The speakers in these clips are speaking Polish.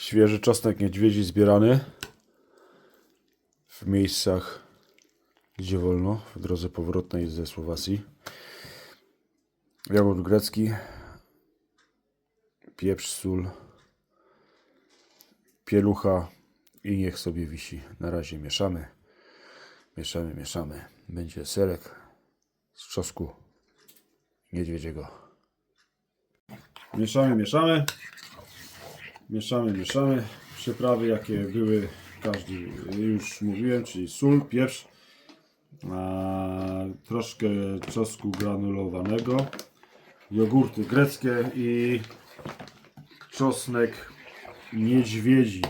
Świeży czosnek niedźwiedzi zbierany w miejscach, gdzie wolno, w drodze powrotnej ze Słowacji. Jogurt grecki, pieprz, sól, pielucha i niech sobie wisi. Na razie mieszamy, mieszamy, mieszamy. Będzie serek z czosnku niedźwiedziego. Mieszamy, mieszamy. Mieszamy, mieszamy. Przyprawy jakie były, każdy już mówiłem, czyli sól, pieprz, troszkę czosnku granulowanego, jogurty greckie i czosnek niedźwiedzi.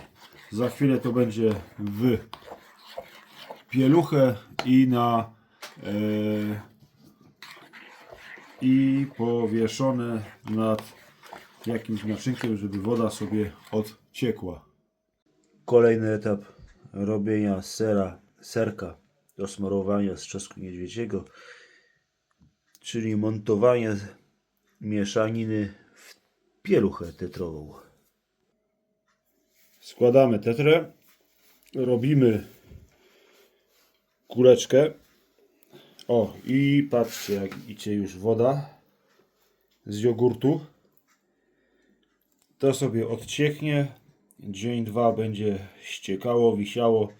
Za chwilę to będzie w pieluchę i na e, i powieszone nad jakimś naczynkiem, żeby woda sobie odciekła. Kolejny etap robienia sera, serka do smarowania z czosnku niedźwiedziego, czyli montowanie mieszaniny w pieluchę tetrową. Składamy tetrę, robimy kuleczkę. O, i patrzcie, jak idzie już woda z jogurtu. To sobie odcieknie. Dzień, dwa będzie ściekało, wisiało.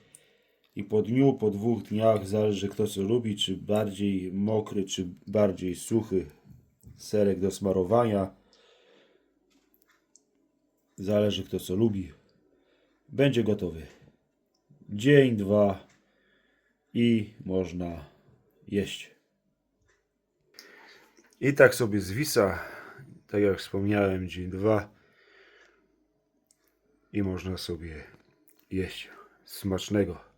I po dniu, po dwóch dniach, zależy kto co lubi, czy bardziej mokry, czy bardziej suchy serek do smarowania. Zależy kto co lubi. Będzie gotowy. Dzień, dwa i można jeść. I tak sobie zwisa, tak jak wspomniałem, dzień, dwa i można sobie jeść. Smacznego.